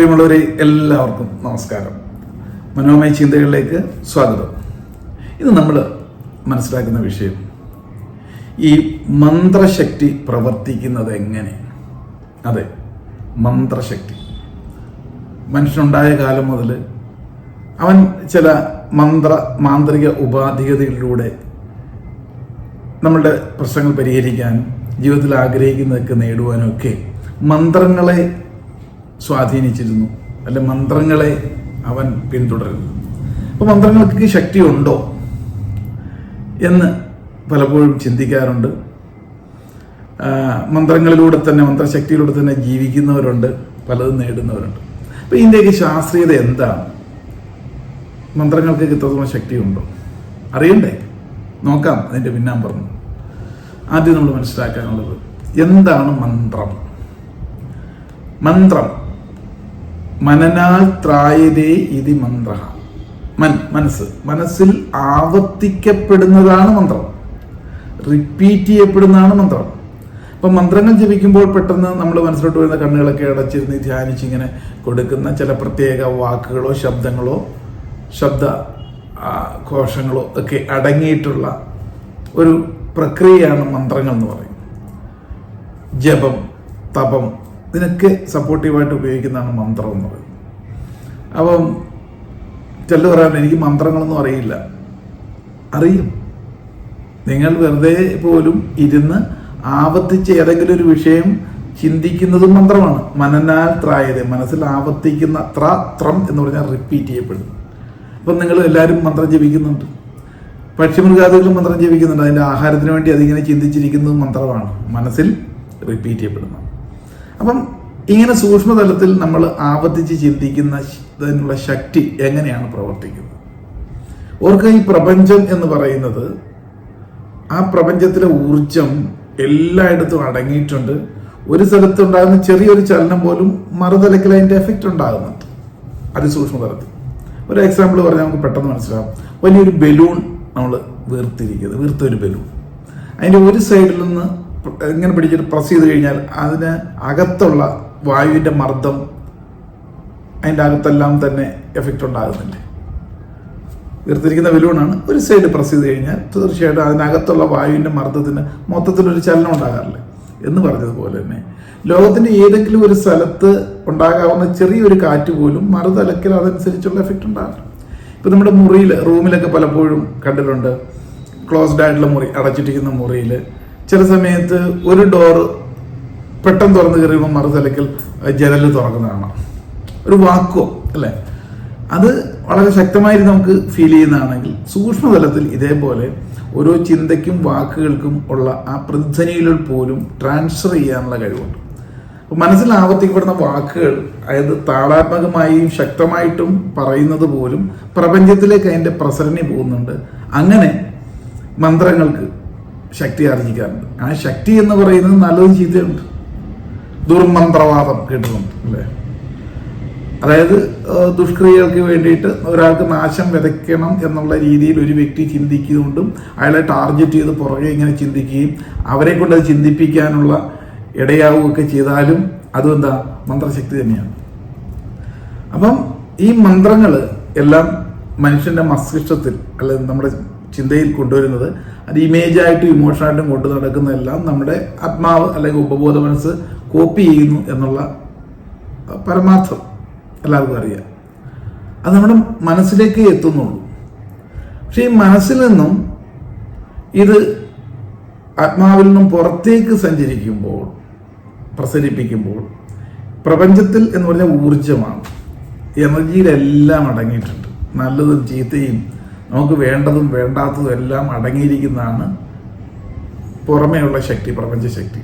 പ്രിയമുള്ളവരെ എല്ലാവർക്കും നമസ്കാരം. മനോമയ ചിന്തകളിലേക്ക് സ്വാഗതം. ഇന്ന് നമ്മൾ മനസ്സിലാക്കുന്ന വിഷയം ഈ മന്ത്രശക്തി പ്രവർത്തിക്കുന്നത് എങ്ങനെ? അതെ മന്ത്രശക്തി. മനുഷ്യനുണ്ടായ കാലം മുതൽ അവൻ ചില മന്ത്ര മാന്ത്രിക ഉപാധികതകളിലൂടെ നമ്മളുടെ പ്രശ്നങ്ങൾ പരിഹരിക്കാനും ജീവിതത്തിൽ ആഗ്രഹിക്കുന്നതൊക്കെ നേടുവാനും ഒക്കെ മന്ത്രങ്ങളെ സ്വാധീനിച്ചിരുന്നു. അല്ലെ മന്ത്രങ്ങളെ അവൻ പിന്തുടരുന്നു. അപ്പോൾ മന്ത്രങ്ങൾക്ക് ശക്തിയുണ്ടോ എന്ന് പലപ്പോഴും ചിന്തിക്കാറുണ്ട്. മന്ത്രങ്ങളിലൂടെ തന്നെ മന്ത്രശക്തിയിലൂടെ തന്നെ ജീവിക്കുന്നവരുണ്ട് പലതും നേടുന്നവരുണ്ട്. അപ്പോൾ ഇതിന്റെയൊക്കെ ശാസ്ത്രീയത എന്താണ്? മന്ത്രങ്ങൾക്ക് ഇത്രത്തോളം ശക്തിയുണ്ടോ? അറിയണ്ടേ? നോക്കാം അതിന്റെ പിന്നാൻ പറഞ്ഞു. ആദ്യം നമ്മൾ മനസ്സിലാക്കാനുള്ളത് എന്താണ് മന്ത്രം? മന്ത്രം മനനാൽ ത്രായതേ ഇതി മന്ത്ര മൻ മനസ്സ്. മനസ്സിൽ ആവർത്തിക്കപ്പെടുന്നതാണ് മന്ത്രം. റിപ്പീറ്റ് ചെയ്യപ്പെടുന്നതാണ് മന്ത്രം. അപ്പം മന്ത്രങ്ങൾ ജപിക്കുമ്പോൾ പെട്ടെന്ന് നമ്മൾ മനസ്സിലോട്ട് വരുന്ന കണ്ണുകളൊക്കെ അടച്ചിരുന്ന് ധ്യാനിച്ച് ഇങ്ങനെ കൊടുക്കുന്ന ചില പ്രത്യേക വാക്കുകളോ ശബ്ദങ്ങളോ ശബ്ദ ഘോഷങ്ങളോ ഒക്കെ അടങ്ങിയിട്ടുള്ള ഒരു പ്രക്രിയയാണ് മന്ത്രങ്ങൾ എന്ന് പറയുന്നത് ജപം തപം ഇതിനൊക്കെ സപ്പോർട്ടീവായിട്ട് ഉപയോഗിക്കുന്നതാണ് മന്ത്രം എന്ന് പറയുന്നത്. അപ്പം ചെല്ലു പറയാൻ എനിക്ക് മന്ത്രങ്ങളൊന്നും അറിയില്ല. അറിയും. നിങ്ങൾ വെറുതെ പോലും ഇരുന്ന് ആവർത്തിച്ച് ഏതെങ്കിലും ഒരു വിഷയം ചിന്തിക്കുന്നതും മന്ത്രമാണ്. മനനാൽ ത്രായത മനസ്സിൽ ആവർത്തിക്കുന്ന ത്ര ത്രം എന്ന് പറഞ്ഞാൽ റിപ്പീറ്റ് ചെയ്യപ്പെടുന്നു. അപ്പം നിങ്ങൾ എല്ലാവരും മന്ത്രം ജപിക്കുന്നുണ്ട്. പക്ഷിമൃഗാദികളും മന്ത്രം ജപിക്കുന്നുണ്ട്. അതിന്റെ ആഹാരത്തിന് വേണ്ടി അതിങ്ങനെ ചിന്തിച്ചിരിക്കുന്നത് മന്ത്രമാണ്. മനസ്സിൽ റിപ്പീറ്റ് ചെയ്യപ്പെടുന്നത് അപ്പം ഇങ്ങനെ സൂക്ഷ്മതലത്തിൽ നമ്മൾ ആവർത്തിച്ച് ചിന്തിക്കുന്ന അതിനുള്ള ശക്തി എങ്ങനെയാണ് പ്രവർത്തിക്കുന്നത്? ഓർക്ക് ഈ പ്രപഞ്ചം എന്ന് പറയുന്നത് ആ പ്രപഞ്ചത്തിലെ ഊർജം എല്ലായിടത്തും അടങ്ങിയിട്ടുണ്ട്. ഒരു സ്ഥലത്തുണ്ടാകുന്ന ചെറിയൊരു ചലനം പോലും മറുതലക്കിൽ അതിന്റെ എഫക്റ്റ് ഉണ്ടാകുന്നുണ്ട്. അതിസൂക്ഷ്മതലത്തിൽ ഒരു എക്സാമ്പിൾ പറഞ്ഞാൽ നമുക്ക് പെട്ടെന്ന് മനസ്സിലാവും. വലിയൊരു ബലൂൺ നമ്മൾ വീർത്തിരിക്കുന്നത് വീർത്തൊരു ബലൂൺ അതിന്റെ ഒരു സൈഡിൽ നിന്ന് ഇങ്ങനെ പിടിച്ചിട്ട് പ്രസ് ചെയ്ത് കഴിഞ്ഞാൽ അതിന് അകത്തുള്ള വായുവിന്റെ മർദ്ദം അതിന്റെ അകത്തെല്ലാം തന്നെ എഫക്റ്റ് ഉണ്ടാകുന്നുണ്ട്. വീർത്തിരിക്കുന്ന ബലൂണാണ് ഒരു സൈഡ് പ്രസ് ചെയ്ത് കഴിഞ്ഞാൽ തീർച്ചയായിട്ടും അതിനകത്തുള്ള വായുവിന്റെ മർദ്ദത്തിന് മൊത്തത്തിലൊരു ചലനം ഉണ്ടാകാറില്ലേ എന്ന് പറഞ്ഞതുപോലെ തന്നെ. ലോകത്തിന്റെ ഏതെങ്കിലും ഒരു സ്ഥലത്ത് ഉണ്ടാകാവുന്ന ചെറിയൊരു കാറ്റ് പോലും മറുതലക്കിൽ അതനുസരിച്ചുള്ള എഫക്റ്റ് ഉണ്ടാകും ഇപ്പം നമ്മുടെ മുറിയിൽ റൂമിലൊക്കെ പലപ്പോഴും കണ്ടിട്ടുണ്ട്. ക്ലോസ്ഡ് ആയിട്ടുള്ള മുറി അടച്ചിട്ടിരിക്കുന്ന മുറിയിൽ ചില സമയത്ത് ഒരു ഡോറ് പെട്ടെന്ന് തുറന്ന് കയറിയുമ്പോൾ മറുതലക്കിൽ ജനൽ തുറക്കുന്ന കാണാം ഒരു വാക്കോ അല്ലേ? അത് വളരെ ശക്തമായിട്ട് നമുക്ക് ഫീൽ ചെയ്യുന്നതാണെങ്കിൽ സൂക്ഷ്മതലത്തിൽ ഇതേപോലെ ഓരോ ചിന്തയ്ക്കും വാക്കുകൾക്കും ഉള്ള ആ പ്രതിധ്വനിയിൽ പോലും ട്രാൻസ്ഫർ ചെയ്യാനുള്ള കഴിവുണ്ട്. മനസ്സിൽ ആവർത്തിക്കപ്പെടുന്ന വാക്കുകൾ അതായത് താളാത്മകമായും ശക്തമായിട്ടും പറയുന്നത് പോലും പ്രപഞ്ചത്തിലേക്ക് അതിന്റെ പ്രസരണി പോകുന്നുണ്ട്. അങ്ങനെ മന്ത്രങ്ങൾക്ക് ശക്തി ആർജിക്കാറുണ്ട് ആ ശക്തി എന്ന് പറയുന്നത് നല്ലതും ചീത്തയുണ്ട്. ദുർമന്ത്രവാദം കേട്ടിട്ടുണ്ട് അല്ലേ? അതായത് ദുഷ്ക്രിയകൾക്ക് വേണ്ടിയിട്ട് ഒരാൾക്ക് നാശം വിതയ്ക്കണം എന്നുള്ള രീതിയിൽ ഒരു വ്യക്തി ചിന്തിക്കുന്നുണ്ടും അയാളെ ടാർഗറ്റ് ചെയ്ത് പുറകെ ഇങ്ങനെ ചിന്തിക്കുകയും അവരെ കൊണ്ട് അത് ചിന്തിപ്പിക്കാനുള്ള ഇടയാവുകയൊക്കെ ചെയ്താലും അതും എന്താ മന്ത്രശക്തി തന്നെയാണ്. അപ്പം ഈ മന്ത്രങ്ങൾ എല്ലാം മനുഷ്യന്റെ മസ്തിഷ്കത്തിൽ അല്ലെങ്കിൽ നമ്മുടെ ചിന്തയിൽ കൊണ്ടുവരുന്നത്. അത് ഇമേജായിട്ടും ഇമോഷനായിട്ടും കൊണ്ടു നടക്കുന്നതെല്ലാം നമ്മുടെ ആത്മാവ് അല്ലെങ്കിൽ ഉപബോധ മനസ്സ് കോപ്പി ചെയ്യുന്നു എന്നുള്ള പരമാർത്ഥം എല്ലാവർക്കും അറിയാം. അത് നമ്മുടെ മനസ്സിലേക്ക് എത്തുന്നുള്ളൂ. പക്ഷെ ഈ മനസ്സിൽ നിന്നും ഇത് ആത്മാവിൽ നിന്നും പുറത്തേക്ക് സഞ്ചരിക്കുമ്പോൾ പ്രസരിപ്പിക്കുമ്പോൾ പ്രപഞ്ചത്തിൽ എന്ന് പറഞ്ഞാൽ ഊർജമാണ് എനർജിയിലെല്ലാം അടങ്ങിയിട്ടുണ്ട്. നല്ലതും ചീത്തയും നമുക്ക് വേണ്ടതും വേണ്ടാത്തതും എല്ലാം അടങ്ങിയിരിക്കുന്നതാണ് പുറമേയുള്ള ശക്തി പ്രപഞ്ച ശക്തി.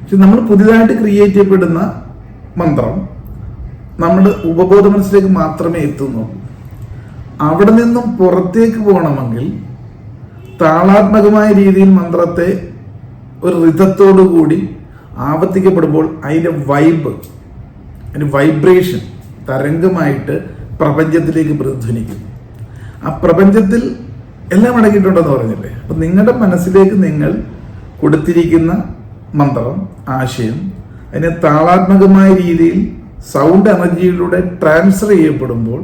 പക്ഷെ നമ്മൾ പുതിയതായിട്ട് ക്രിയേറ്റ് ചെയ്യപ്പെടുന്ന മന്ത്രം നമ്മൾ ഉപബോധ മനസ്സിലേക്ക് മാത്രമേ എത്തുന്നുള്ളൂ അവിടെ നിന്നും പുറത്തേക്ക് പോകണമെങ്കിൽ താളാത്മകമായ രീതിയിൽ മന്ത്രത്തെ ഒരു ഋതത്തോടു കൂടി ആവർത്തിക്കപ്പെടുമ്പോൾ അതിന്റെ വൈബ് അതിന്റെ വൈബ്രേഷൻ തരംഗമായിട്ട് പ്രപഞ്ചത്തിലേക്ക് പ്രതിധ്വനിക്കും ആ പ്രപഞ്ചത്തിൽ എല്ലാം അടങ്ങിയിട്ടുണ്ടെന്ന് പറഞ്ഞില്ലേ? അപ്പം നിങ്ങളുടെ മനസ്സിലേക്ക് നിങ്ങൾ കൊടുത്തിരിക്കുന്ന മന്ത്രം ആശയം അതിനെ താളാത്മകമായ രീതിയിൽ സൗണ്ട് എനർജിയിലൂടെ ട്രാൻസ്ഫർ ചെയ്യപ്പെടുമ്പോൾ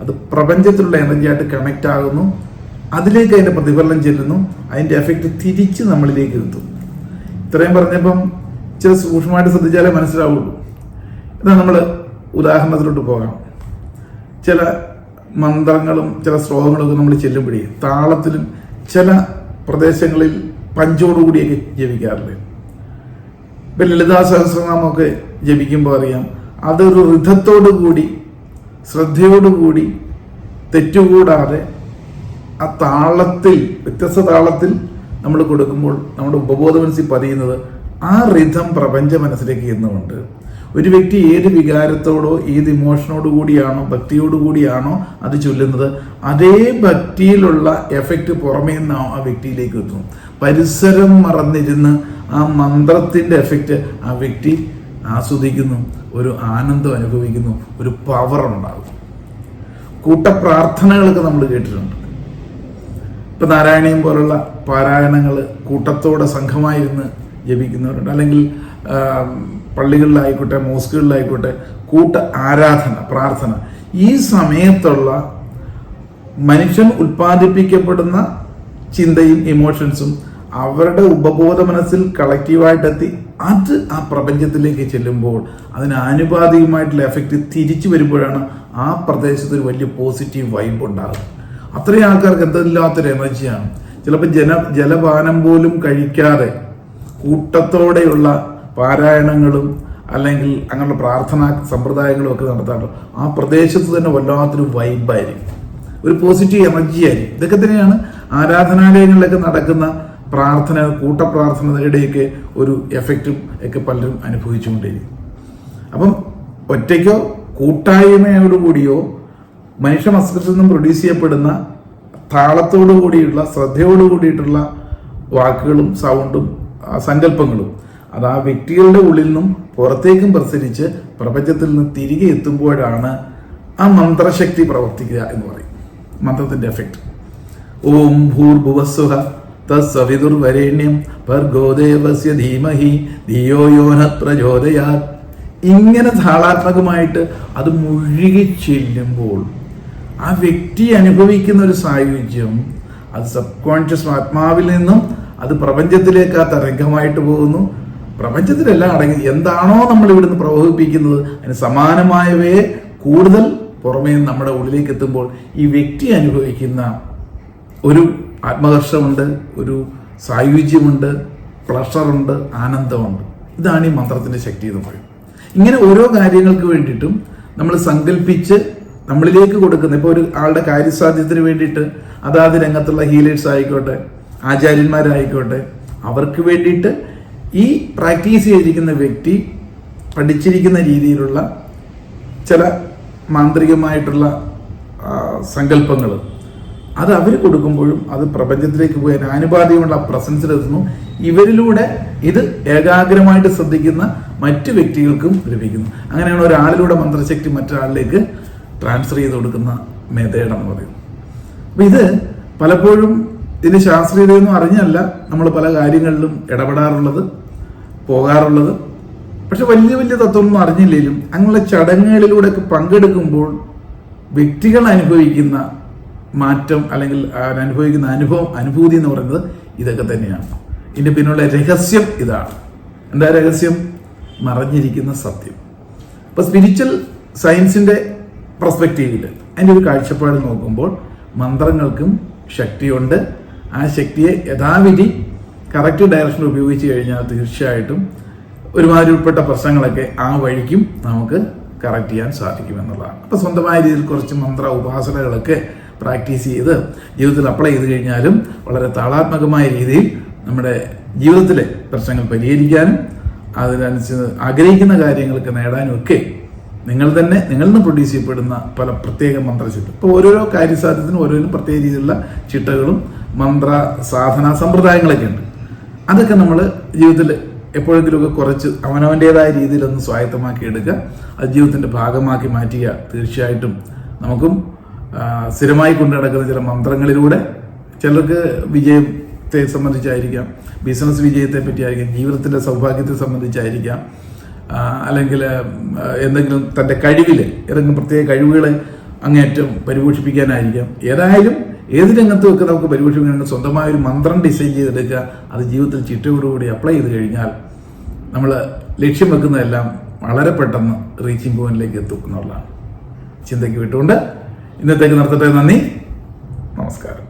അത് പ്രപഞ്ചത്തിലുള്ള എനർജിയായിട്ട് കണക്റ്റ് ആകുന്നു. അതിലേക്ക് അതിന്റെ പ്രതിഫലനം ചെല്ലുന്നു. അതിന്റെ എഫക്റ്റ് തിരിച്ച് നമ്മളിലേക്ക് എത്തും ഇത്രയും പറഞ്ഞപ്പം ചില സൂക്ഷ്മമായിട്ട് ശ്രദ്ധിച്ചാലേ മനസ്സിലാവുള്ളൂ. എന്നാൽ നമ്മൾ ഉദാഹരണത്തിലോട്ട് പോകാം. ചില മന്ത്രങ്ങളും ചില ശ്ലോകങ്ങളൊക്കെ നമ്മൾ ചെല്ലുമ്പോഴേ താളത്തിലും ചില പ്രദേശങ്ങളിൽ പഞ്ചോടുകൂടിയൊക്കെ ജപിക്കാറില്ലേ ഇപ്പം ലളിതാ സഹസ്രനാമമൊക്കെ ജപിക്കുമ്പോൾ അറിയാം അതൊരു ഋതത്തോടു കൂടി ശ്രദ്ധയോടുകൂടി തെറ്റുകൂടാതെ ആ താളത്തിൽ വ്യത്യസ്ത താളത്തിൽ നമ്മൾ കൊടുക്കുമ്പോൾ നമ്മുടെ ഉപബോധ മനസ്സിൽ പതിയുന്നത് ആ റിഥം പ്രപഞ്ച മനസ്സിലേക്ക് എന്നുകൊണ്ട് ഒരു വ്യക്തി ഏത് വികാരത്തോടോ ഏത് ഇമോഷനോട് കൂടിയാണോ ഭക്തിയോട് കൂടിയാണോ അത് ചൊല്ലുന്നത് അതേ ഭക്തിയിലുള്ള എഫക്റ്റ് പുറമേ നിന്ന് ആ വ്യക്തിയിലേക്ക് എത്തുന്നു. പരിസരം മറന്നിരുന്ന് ആ മന്ത്രത്തിന്റെ എഫക്റ്റ് ആ വ്യക്തി ആസ്വദിക്കുന്നു ഒരു ആനന്ദം അനുഭവിക്കുന്നു ഒരു പവർ ഉണ്ടാകും കൂട്ടപ്രാർത്ഥനകളൊക്കെ നമ്മൾ കേട്ടിട്ടുണ്ട്. ഇപ്പൊ നാരായണീയം പോലുള്ള പാരായണങ്ങൾ കൂട്ടത്തോടെ സംഘമായിരുന്ന് ജപിക്കുന്നവരുണ്ട്. അല്ലെങ്കിൽ പള്ളികളിലായിക്കോട്ടെ മോസ്കുകളിലായിക്കോട്ടെ കൂട്ട ആരാധന പ്രാർത്ഥന. ഈ സമയത്തുള്ള മനുഷ്യൻ ഉൽപ്പാദിപ്പിക്കപ്പെടുന്ന ചിന്തയും ഇമോഷൻസും അവരുടെ ഉപബോധ മനസ്സിൽ കളക്റ്റീവായിട്ടെത്തി അത് ആ പ്രപഞ്ചത്തിലേക്ക് ചെല്ലുമ്പോൾ അതിന് ആനുപാതികമായിട്ടുള്ള എഫക്റ്റ് തിരിച്ചു വരുമ്പോഴാണ് ആ പ്രദേശത്ത് ഒരു വലിയ പോസിറ്റീവ് വൈബ് ഉണ്ടാകുന്നത്. അത്രയും ആൾക്കാർക്ക് എന്തില്ലാത്തൊരു എനർജിയാണ് ചിലപ്പോൾ ജന ജലപാനം പോലും കഴിക്കാതെ കൂട്ടത്തോടെയുള്ള പാരായണങ്ങളും അല്ലെങ്കിൽ അങ്ങനെയുള്ള പ്രാർത്ഥനാ സമ്പ്രദായങ്ങളും ഒക്കെ നടത്താറുണ്ട്. ആ പ്രദേശത്ത് തന്നെ വല്ലാത്തൊരു വൈബായിരിക്കും ഒരു പോസിറ്റീവ് എനർജി ആയിരിക്കും. ഇതൊക്കെ തന്നെയാണ് ആരാധനാലയങ്ങളിലൊക്കെ നടക്കുന്ന പ്രാർത്ഥന കൂട്ടപ്രാർത്ഥനയുടെയൊക്കെ ഒരു എഫക്റ്റും ഒക്കെ പലരും അനുഭവിച്ചുകൊണ്ടിരിക്കും. അപ്പം ഒറ്റയ്ക്കോ കൂട്ടായ്മയോടുകൂടിയോ മനുഷ്യ മസ്തിഷ്കത്തിൽ നിന്നും പ്രൊഡ്യൂസ് ചെയ്യപ്പെടുന്ന താളത്തോടു കൂടിയുള്ള ശ്രദ്ധയോടു കൂടിയിട്ടുള്ള വാക്കുകളും സൗണ്ടും സങ്കല്പങ്ങളും അത് ആ വ്യക്തികളുടെ ഉള്ളിൽ നിന്നും പുറത്തേക്കും പ്രസരിച്ച് പ്രപഞ്ചത്തിൽ നിന്ന് തിരികെ എത്തുമ്പോഴാണ് ആ മന്ത്രശക്തി പ്രവർത്തിക്കുക എന്ന് പറയും. മന്ത്രത്തിന്റെ എഫക്റ്റ് ഓം ഭൂർഭുവസ്വഹ തസ്സവിതുർവരേണ്യം ഭർഗോദേവസ്യ ധീമഹി ധിയോ യോന പ്രചോദയാത്. ഇങ്ങനെ ധാളാത്മകമായിട്ട് അത് മുഴുകി ചെല്ലുമ്പോൾ ആ വ്യക്തി അനുഭവിക്കുന്ന ഒരു സായുജ്യം അത് സബ് കോൺഷ്യസ് ആത്മാവിൽ നിന്നും അത് പ്രപഞ്ചത്തിലേക്ക് ആ തരംഗമായിട്ട് പോകുന്നു. പ്രപഞ്ചത്തിലെല്ലാം അടങ്ങി എന്താണോ നമ്മൾ ഇവിടുന്ന് പ്രവഹിപ്പിക്കുന്നത് അതിന് സമാനമായവയെ കൂടുതൽ പുറമേ നമ്മുടെ ഉള്ളിലേക്ക് എത്തുമ്പോൾ ഈ വ്യക്തി അനുഭവിക്കുന്ന ഒരു ആത്മഹർഷമുണ്ട് ഒരു സായുജ്യമുണ്ട് പ്ലഷറുണ്ട് ആനന്ദമുണ്ട്. ഇതാണ് ഈ മന്ത്രത്തിന്റെ ശക്തി എന്ന് പറയും. ഇങ്ങനെ ഓരോ കാര്യങ്ങൾക്ക് വേണ്ടിയിട്ടും നമ്മൾ സങ്കല്പിച്ച് നമ്മളിലേക്ക് കൊടുക്കുന്ന ഇപ്പോൾ ഒരു ആളുടെ കാര്യസാധ്യത്തിന് വേണ്ടിയിട്ട് അതാത് രംഗത്തുള്ള ഹീലേഴ്സ് ആയിക്കോട്ടെ ആചാര്യന്മാരായിക്കോട്ടെ അവർക്ക് വേണ്ടിയിട്ട് ഈ പ്രാക്ടീസ് ചെയ്തിരിക്കുന്ന വ്യക്തി പഠിച്ചിരിക്കുന്ന രീതിയിലുള്ള ചില മാന്ത്രികമായിട്ടുള്ള സങ്കല്പങ്ങൾ അത് അവർ കൊടുക്കുമ്പോഴും അത് പ്രപഞ്ചത്തിലേക്ക് പോയി ആനുപാതികമുള്ള പ്രസൻസിലെത്തുന്നു ഇവരിലൂടെ ഇത് ഏകാഗ്രമായിട്ട് ശ്രദ്ധിക്കുന്ന മറ്റു വ്യക്തികൾക്കും ലഭിക്കുന്നു. അങ്ങനെയാണ് ഒരാളിലൂടെ മന്ത്രശക്തി മറ്റൊരാളിലേക്ക് ട്രാൻസ്ഫർ ചെയ്ത് കൊടുക്കുന്ന മെതേഡ് എന്ന് പറയുന്നത്. അപ്പം ഇത് പലപ്പോഴും ഇതിന് ശാസ്ത്രീയതയൊന്നും അറിഞ്ഞല്ല. നമ്മൾ പല കാര്യങ്ങളിലും ഇടപെടാറുള്ളത് പോകാറുള്ളത്. പക്ഷെ വലിയ വലിയ തത്വമൊന്നും അറിഞ്ഞില്ലെങ്കിലും അങ്ങനെയുള്ള ചടങ്ങുകളിലൂടെയൊക്കെ പങ്കെടുക്കുമ്പോൾ വ്യക്തികൾ അനുഭവിക്കുന്ന മാറ്റം അല്ലെങ്കിൽ അനുഭവിക്കുന്ന അനുഭവം അനുഭൂതി എന്ന് പറയുന്നത് ഇതൊക്കെ തന്നെയാണ്. ഇതിന്റെ പിന്നുള്ള രഹസ്യം ഇതാണ്. എന്താ രഹസ്യം? മറഞ്ഞിരിക്കുന്ന സത്യം. അപ്പോൾ സ്പിരിച്വൽ സയൻസിന്റെ പെർസ്പെക്റ്റീവിൽ അതിന്റെ ഒരു കാഴ്ചപ്പാട് നോക്കുമ്പോൾ മന്ത്രങ്ങൾക്കും ശക്തിയുണ്ട്. ആ ശക്തിയെ യഥാവിധി കറക്റ്റ് ഡയറക്ഷനിൽ ഉപയോഗിച്ച് കഴിഞ്ഞാൽ തീർച്ചയായിട്ടും ഒരുമാതിരി ഉൾപ്പെട്ട പ്രശ്നങ്ങളൊക്കെ ആ വഴിക്കും നമുക്ക് കറക്റ്റ് ചെയ്യാൻ സാധിക്കും എന്നുള്ളതാണ്. അപ്പൊ സ്വന്തമായ രീതിയിൽ കുറച്ച് മന്ത്ര ഉപാസനകളൊക്കെ പ്രാക്ടീസ് ചെയ്ത് ജീവിതത്തിൽ അപ്ലൈ ചെയ്ത് കഴിഞ്ഞാലും വളരെ താളാത്മകമായ രീതിയിൽ നമ്മുടെ ജീവിതത്തിലെ പ്രശ്നങ്ങൾ പരിഹരിക്കാനും അതിനനുസരിച്ച് ആഗ്രഹിക്കുന്ന കാര്യങ്ങൾക്ക് നേടാനും ഒക്കെ നിങ്ങൾ തന്നെ നിങ്ങളിൽ നിന്ന് പ്രൊഡ്യൂസ് ചെയ്യപ്പെടുന്ന പല പ്രത്യേക മന്ത്രചിട്ട ഇപ്പോൾ ഓരോരോ കാര്യസാധ്യത്തിനും ഓരോന്നും പ്രത്യേക രീതിയിലുള്ള ചിട്ടകളും മന്ത്ര സാധന സമ്പ്രദായങ്ങളൊക്കെ ഉണ്ട് അതൊക്കെ നമ്മൾ ജീവിതത്തിൽ എപ്പോഴെങ്കിലുമൊക്കെ കുറച്ച് അവനവന്റെതായ രീതിയിലൊന്ന് സ്വായത്തമാക്കി എടുക്കുക അത് ജീവിതത്തിന്റെ ഭാഗമാക്കി മാറ്റുക. തീർച്ചയായിട്ടും നമുക്കും സ്ഥിരമായി കൊണ്ടു നടക്കുന്ന ചില മന്ത്രങ്ങളിലൂടെ ചിലർക്ക് വിജയത്തെ സംബന്ധിച്ചായിരിക്കാം ബിസിനസ് വിജയത്തെ പറ്റിയായിരിക്കാം ജീവിതത്തിന്റെ സൗഭാഗ്യത്തെ സംബന്ധിച്ചായിരിക്കാം അല്ലെങ്കിൽ എന്തെങ്കിലും തന്റെ കഴിവിൽ ഏതെങ്കിലും പ്രത്യേക കഴിവുകളെ അങ്ങേറ്റം പരിപോഷിപ്പിക്കാനായിരിക്കാം. ഏതായാലും ഏത് രംഗത്തും ഒക്കെ നമുക്ക് പരിപോഷിപ്പിക്കണമെങ്കിൽ സ്വന്തമായ ഒരു മന്ത്രം ഡിസൈൻ ചെയ്തെടുക്കുക അത് ജീവിതത്തിൽ ചിട്ടയോടുകൂടി അപ്ലൈ ചെയ്ത് കഴിഞ്ഞാൽ നമ്മൾ ലക്ഷ്യം വെക്കുന്നതെല്ലാം വളരെ പെട്ടെന്ന് റീച്ചിങ് പോയിന്റിലേക്ക് എത്തും എന്നുള്ളതാണ്. ചിന്തയ്ക്ക് വിട്ടുകൊണ്ട് ഇന്നത്തേക്ക് നിർത്തട്ടെ. നന്ദി. നമസ്കാരം.